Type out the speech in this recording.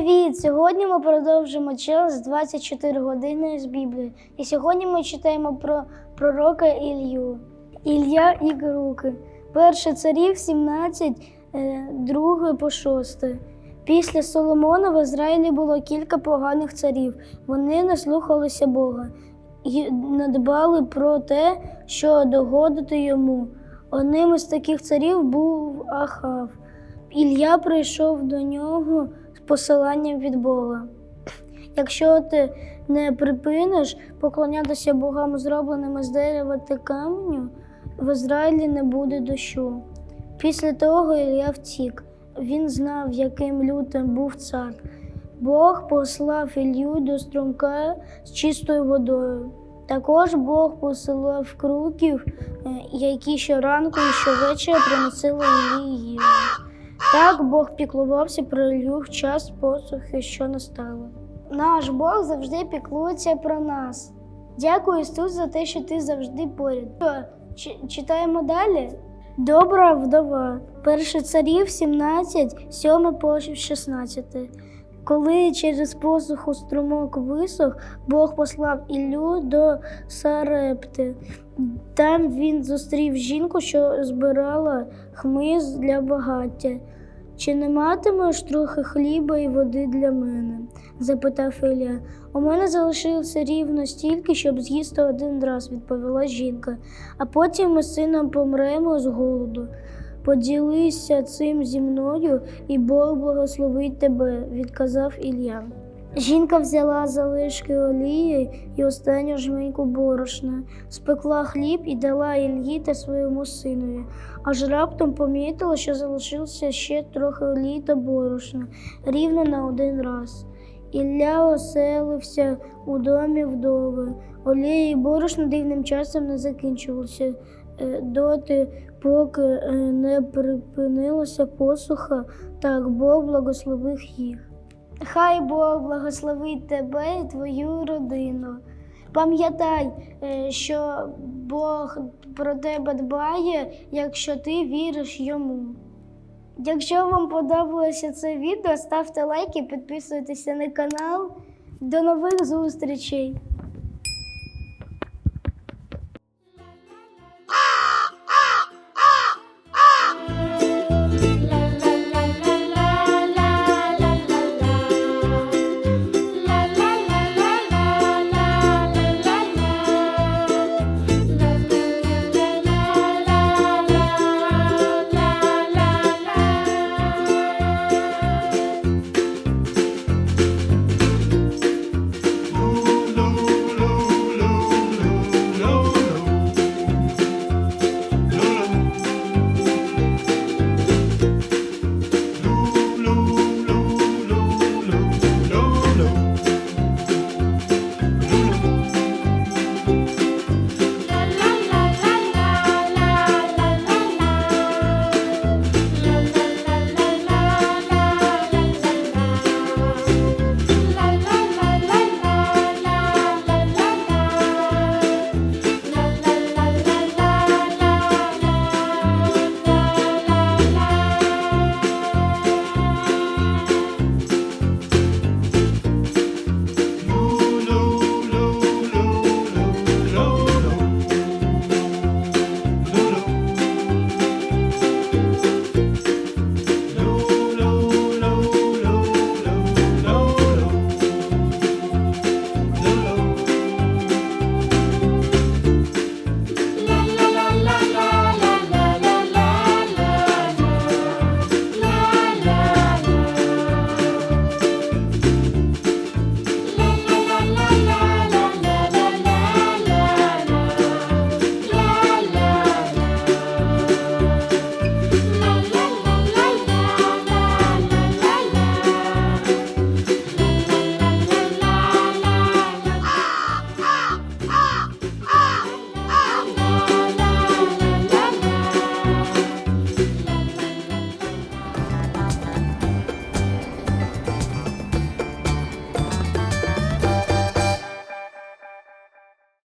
Привіт! Сьогодні ми продовжимо челендж 24 години з Біблії. І сьогодні ми читаємо про пророка Ілью. Ілля і руки. Перше царів 17, е, друге по шосте. Після Соломона в Ізраїлі було кілька поганих царів. Вони не слухалися Бога і надбали про те, що догодити йому. Одним із таких царів був Ахав. Ілля прийшов до нього посиланням від Бога. Якщо ти не припиниш поклонятися богам, зробленим із дерева та каменю, в Ізраїлі не буде дощу. Після того Ілля втік. Він знав, яким лютим був цар. Бог послав Ілью до струмка з чистою водою. Також Бог посилав круків, е, які щоранку і щовечора приносили Іллі їжу. Так Бог піклувався про Ілью в час посухи, що настало. Наш Бог завжди піклується про нас. Дякую, Ісус, за те, що ти завжди поряд. Що, чи- Читаємо далі. Добра вдова. Перше царів 17, 7 по 16. Коли через посуху струмок висох, Бог послав Іллю до Сарепти. Там він зустрів жінку, що збирала хмиз для багаття. Чи не матимеш трохи хліба і води для мене? запитав Ілля. У мене залишилося рівно стільки, щоб з'їсти один раз, відповіла жінка. А потім ми з сином помремо з голоду. Поділися цим зі мною, і Бог благословить тебе, відказав Ілля. Жінка взяла залишки олії і останню жменьку борошна, спекла хліб і дала Ільї та своєму синові. Аж раптом помітила, що залишилося ще трохи олії та борошна, рівно на один раз. Ілля оселився у домі вдови. Олія і борошно дивним часом не закінчувалися е, доти, поки е, не припинилася посуха, так Бог благословив їх. Хай Бог благословить тебе і твою родину. Пам'ятай, е, що Бог про тебе дбає, якщо ти віриш йому. Якщо вам подобалося це відео, ставте лайки, підписуйтесь на канал. До нових зустрічей!